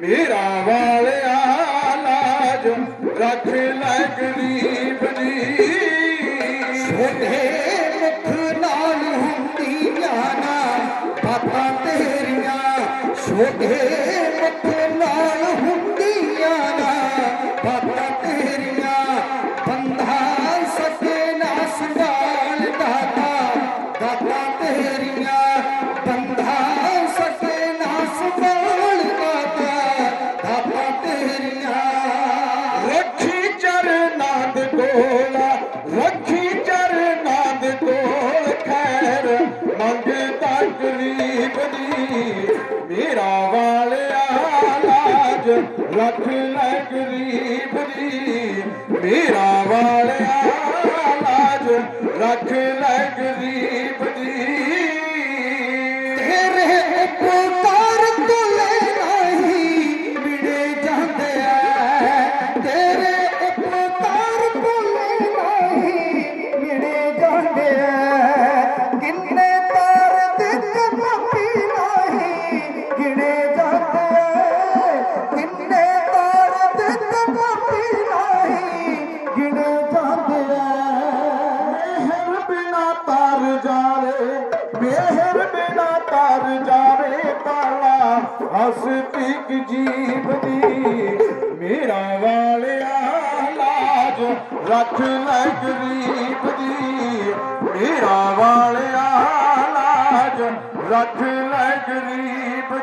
ਮੇਰਾ ਵਾਲਿਆ ਲਾਜ ਰੱਖ ਲੈ ਗਰੀਬ ਦੀ ਮੁਖ ਨਾਲ ਹੁੰਦੀਆਂ ਨਾ ਬਾਤਾਂ ਤੇਰੀਆਂ। ਛੋਟੇ ਮੁਖ ਨਾਲ ਹੁੰਦੀਆਂ ਨਾ ਬਾਤਾਂ ਤੇਰੀਆਂ। ਮੰਗਦਾ ਗਰੀਬ ਦੀ, ਮੇਰਾ ਵਾਲਿਆ ਲਾਜ ਰੱਖ ਲੈ ਗਰੀਬ ਦੀ, ਮੇਰਾ ਵਾਲਿਆ ਲਾਜ ਰੱਖ ਲੈ ਗਰੀਬ ਦੀ। ਤੇਰੇ ਉਪਕਾਰ ਮਿਹਰ ਬਿਨਾ ਤਾਰ ਜਾਵੇ ਕਾਲਾ ਹਸਤਿਕ ਜੀਵ ਦੀ, ਮੇਰਾ ਵਾਲਿਆ ਲਾਜ ਰੱਖ ਲੈ ਗਰੀਬ ਦੀ। ਮੇਰਾ ਵਾਲਿਆ ਲਾਜ ਰੱਖ ਲੈ ਗਰੀਬ